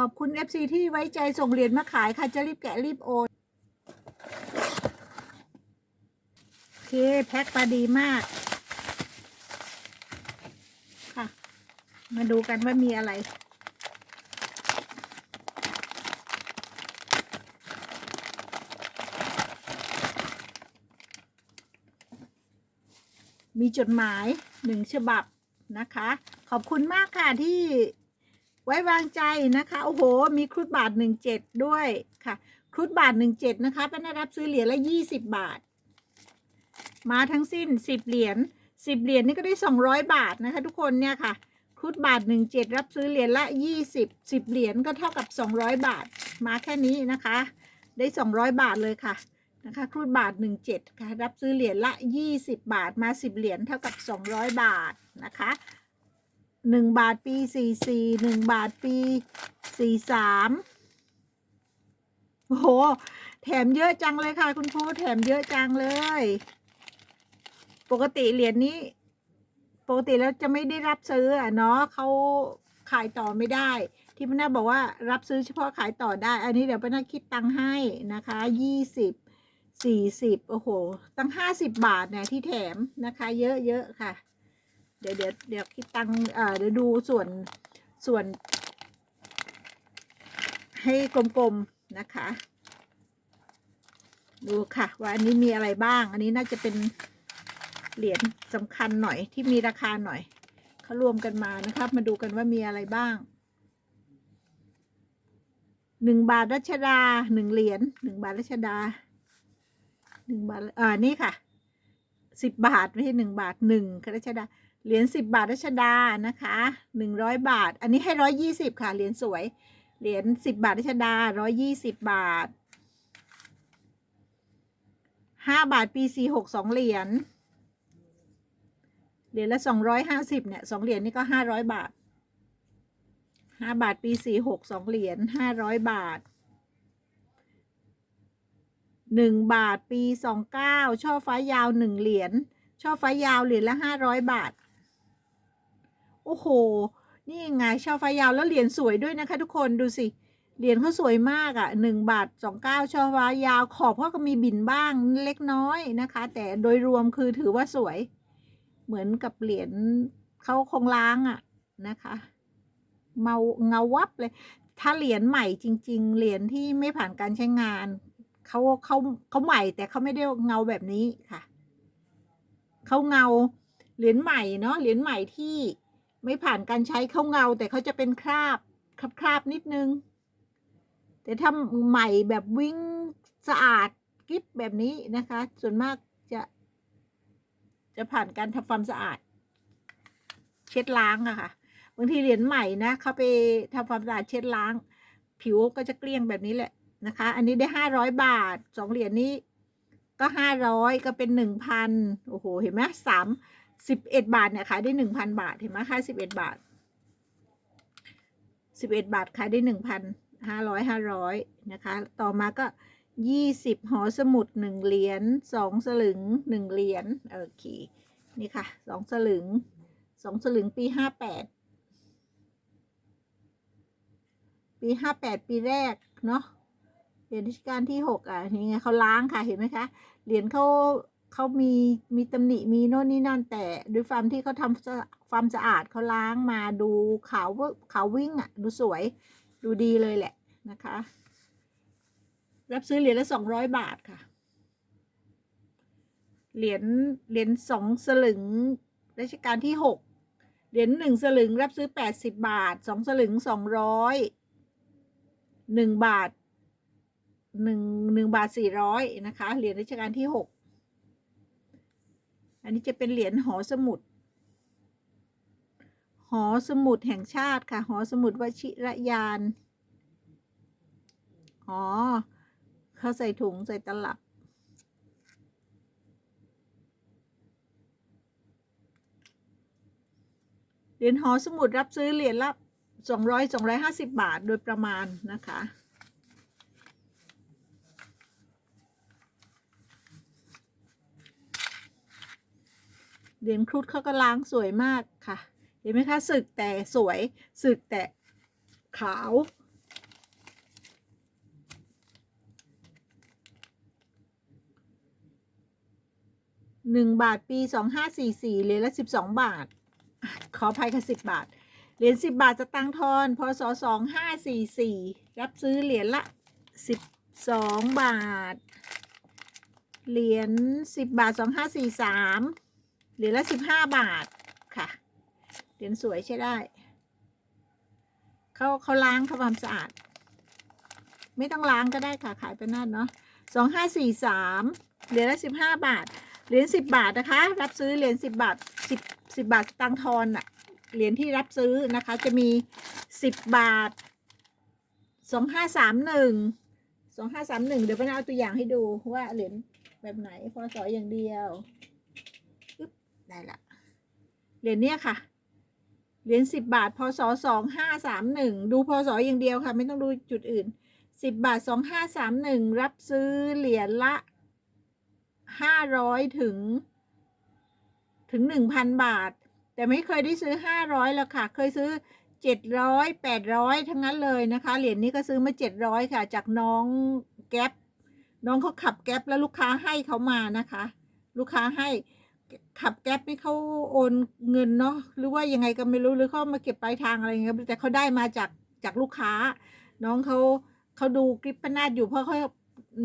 ขอบคุณ FC ที่ไว้ใจส่งเหรียญมาขายค่ะจะรีบแกะรีบโอนโอเค แพ็คมาดีมากค่ะ มาดูกันว่ามีอะไรมีจดหมายหนึ่งฉบับนะคะ ขอบคุณมากค่ะที่ ไว้วางใจนะคะ โอ้โห มีครุฑบาทหนึ่งเจ็ดด้วยค่ะ ครุฑบาทหนึ่งเจ็ดนะคะเป็นรับซื้อเหรียญละยี่สิบบาท มาทั้งสิ้นสิบเหรียญสิบเหรียญนี่ก็ได้สองร้อยบาทนะคะ ทุกคนเนี่ยค่ะ ครุฑบาทหนึ่งเจ็ดรับซื้อเหรียญละยี่สิบสิบเหรียญก็เท่ากับสองร้อยบาท มาแค่นี้นะคะ ได้สองร้อยบาทเลยค่ะนะคะครูดบาท 17 ค่ะ รับซื้อเหรียญละ 20 บาทมา 10 เหรียญเท่ากับ 200 บาทนะคะ 1บาทปี44 1บาทปี43โอ้โห แถมเยอะจังเลยค่ะ คุณครูแถมเยอะจังเลย ปกติเหรียญนี้ ปกติแล้วจะไม่ได้รับซื้ออะเนาะเขาขายต่อไม่ได้ ที่พน้าบอกว่ารับซื้อเฉพาะขายต่อได้ อันนี้เดี๋ยวพน้าคิดตังให้นะคะยี่สิบสี่สิบโอ้โห ตั้งห้าสิบบาทเนี่ยที่แถมนะคะ เยอะเยอะค่ะ เดี๋ยวเดี๋ยวเดี๋ยวคิดตังเอ่อเดี๋ยวดูส่วนส่วน ให้กลมๆนะคะ ดูค่ะว่าอันนี้มีอะไรบ้าง อันนี้น่าจะเป็นเหรียญสำคัญหน่อยที่มีราคาหน่อยเขารวมกันมานะครับมาดูกันว่ามีอะไรบ้างหนึ่งบาทรัชดาหนึ่งเหรียญหนึ่งบาทรัชดาหนึ่งบาทอ่านี่ค่ะสิบบาท ไม่ใช่หนึ่งบาทหนึ่งรัชดา เหรียญสิบบาทรัชดานะคะหนึ่งร้อยบาท อันนี้ให้ร้อยยี่สิบค่ะ เหรียญสวย เหรียญสิบบาทรัชดาร้อยยี่สิบบาทห้าบาทปีสี่หกสองเหรียญ เหรียญละสองร้อยห้าสิบเนี่ยสองเหรียญนี่ก็ห้าร้อยบาทห้าบาทปีสี่หกสองเหรียญห้าร้อยบาทหนึ่งบาทปีสองเก้าช่อฟ้ายาวหนึ่งเหรียญช่อฟ้ายาวเหรียญละห้าร้อยบาท โอ้โห นี่ยังไงช่อฟ้ายาวแล้วเหรียญสวยด้วยนะคะทุกคนดูสิเหรียญเขาสวยมากอะ่ะหนึ่งบาทสองเก้าช่อฟ้ายาวขอบเขาก็มีบินบ้างเล็กน้อยนะคะ แต่โดยรวมคือถือว่าสวย เหมือนกับเหรียญเขาคงล้างอะ่ะนะคะเมาเงาวับเลย ถ้าเหรียญใหม่จริง ๆ เหรียญที่ไม่ผ่านการใช้งานเขาเขาเขาใหม่แต่เขาไม่ได้เงาแบบนี้ค่ะเขาเงาเหรียญใหม่เนาะเหรียญใหม่ที่ ไม่ผ่านการใช้เขาเงา แต่เขาจะเป็นคราบคราบคราบนิดนึง แต่ถ้าใหม่แบบวิ่งสะอาดกิ๊บแบบนี้นะคะ ส่วนมากจะ จะผ่านการทำความสะอาด เช็ดล้างอะค่ะบางทีเหรียญใหม่นะเขาไปทำความสะอาดเช็ดล้าง ผิวก็จะเกลี้ยงแบบนี้แหละนะคะ อันนี้ได้ห้าร้อยบาทสองเหรียญนี้ก็ห้าร้อยก็เป็นหนึ่งพันโอ้โห เห็นไหมสาม สิบเอ็ดบาทเนี่ยขายได้หนึ่งพันบาทเห็นไหมค่าสิบเอ็ดบาทสิบเอ็ดบาทขายได้หนึ่งพันห้าร้อยห้าร้อยนะคะ ต่อมาก็ยี่สิบหอสมุดหนึ่งเหรียญสองสลึงหนึ่งเหรียญโอเคนี่ค่ะสองสลึงสองสลึงปีห้าแปดปีห้าแปดปีแรกเนาะเหรียญรัชกาลที่หกอะนี่ไงเขาล้างค่ะเห็นไหมคะเหรียญเขา เขามีมีตำหนิมีโน่นนี่นั่นแต่ด้วยความที่เขาทำความสะอาดเขาล้างมาดูขาวเวขาววิ่งอะ ดูสวยดูดีเลยแหละนะคะ รับซื้อเหรียญละสองร้อยบาทค่ะ เหรียญเหรียญสองสลึงรัชกาลที่หกเหรียญหนึ่งสลึงรับซื้อแปดสิบบาทสองสลึงสองร้อยหนึ่งบาทหนึ่งหนึ่งบาทสี่ร้อยนะคะเหรียญรัชกาลที่หก อันนี้จะเป็นเหรียญหอสมุด หอสมุดแห่งชาติค่ะ หอสมุดวชิรยาน อ๋อ เขาใส่ถุงใส่ตลับ เหรียญหอสมุดรับซื้อเหรียญละสองร้อยสองร้อยห้าสิบบาทโดยประมาณนะคะ เหรียญครุฑเขาก็ล้างสวยมากค่ะ เห็นไหมคะสึกแต่สวยสึกแต่ขาว หนึ่งบาทปีสองห้าสี่สี่เหรียญละสิบสองบาท ขออภัยค่ะสิบบาท เหรียญสิบบาทจะตังทอนพศสองห้าสี่สี่รับซื้อเหรียญละสิบสองบาท เหรียญสิบบาทสองห้าสี่สาม เหรียญละสิบห้าบาทค่ะเหรียญสวยใช้ได้ เขาเขาล้างทำความสะอาด ไม่ต้องล้างก็ได้ค่ะ ขายไปนั่นเนาะสองห้าสี่สามเหรียญละสิบห้าบาท เหรียญสิบบาทนะคะ รับซื้อเหรียญสิบบาทสิบสิบบาทตังค์ทอนอะเหรียญที่รับซื้อนะคะ จะมีสิบบาทสองห้าสามหนึ่งสองห้าสามหนึ่งเดี๋ยวไปเอาตัวอย่างให้ดูว่าเหรียญแบบไหนพอสออย่างเดียว ได้ละเหรียญเนี้ยค่ะ เหรียญสิบบาทพศสองห้าสามหนึ่งดูพศอย่างเดียวค่ะ ไม่ต้องดูจุดอื่นสิบบาทสองห้าสามหนึ่งรับซื้อเหรียญละห้าร้อยถึง ถึงหนึ่งพันบาท แต่ไม่เคยได้ซื้อห้าร้อยแล้วค่ะ เคยซื้อเจ็ดร้อยแปดร้อยทั้งนั้นเลยนะคะ เหรียญนี้ก็ซื้อมาเจ็ดร้อยค่ะ จากน้องแก๊ปน้องเขาขับแก๊ปแล้วลูกค้าให้เขามานะคะ ลูกค้าให้ ขับแก๊ปนี่เขาโอนเงินเนาะหรือว่ายังไงก็ไม่รู้หรือเขามาเก็บปลายทางอะไรเงี้ยแต่เขาได้มาจากจากลูกค้า น้องเขาเขาดูคลิปพนาดอยู่เพราะเขา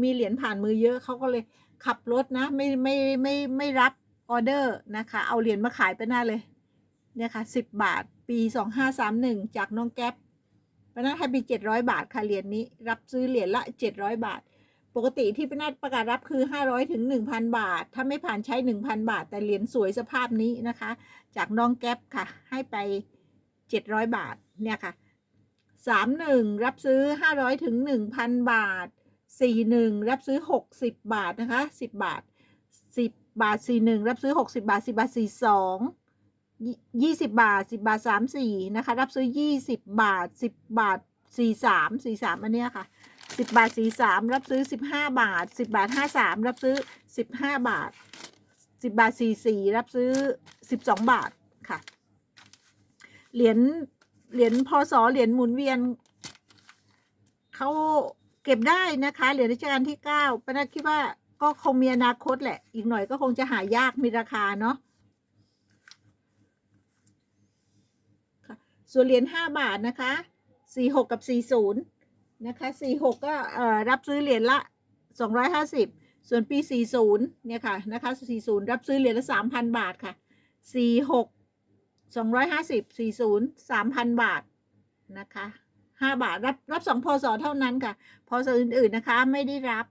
มีเหรียญผ่านมือเยอะเขาก็เลยขับรถนะ ไม่ไม่ไม่ไม่รับออเดอร์นะคะ เอาเหรียญมาขายไปหน้าเลย เนี่ยค่ะสิบบาทปีสองห้าสามหนึ่งจากน้องแก๊ปปนัดให้ไปเจ็ดร้อยบาทค่ะเหรียญนี้ รับซื้อเหรียญละเจ็ดร้อยบาท ปกติที่ปนัดประกาศรับคือห้าร้อยถึงหนึ่งพันบาท ถ้าไม่ผ่านใช้หนึ่งพันบาท แต่เหรียญสวยสภาพนี้นะคะ จากน้องแก๊ปค่ะ ให้ไปเจ็ดร้อยบาท เนี่ยค่ะสามหนึ่งรับซื้อห้าร้อยถึงหนึ่งพันบาทสี่หนึ่งรับซื้อหกสิบาทนะคะสิบาทสิบาทสี่หนึ่งรับซื้อหกสิบาทสิบาทสี่สองยี่สิบาทสิบาทสามสี่นะคะ รับซื้อยี่สิบาทสิบบาทสี่สามสี่สามอันเนี้ยค่ะ สิบบาทสี่สามรับซื้อสิบห้าบาทสิบาทห้าสามรับซื้อสิบห้าบาทสิบบาทสี่สี่รับซื้อสิบสองบาทค่ะ เหรียญ เหรียญพศเหรียญหมุนเวียน เขาเก็บได้นะคะ เหรียญรัชกาลที่เก้าปนัดคิดว่าก็คงมีอนาคตแหละ อีกหน่อยก็คงจะหายากมีราคาเนาะส่วนเหรียญห้าบาทนะคะสี่หกกับสี่ศู นะคะสี่หกก็รับซื้อเหรียญละสองร้อยห้าสิบส่วนปีสี่ศูนย์เนี่ยค่ะนะคะสี่ศูนย์รับซื้อเหรียญละสามพันบาทค่ะสี่หกสองร้อยห้าสิบสี่ศูนย์สามพันบาทนะคะห้าบาทรับรับสองพศเท่านั้นค่ะพศอื่นๆนะคะไม่ได้รับ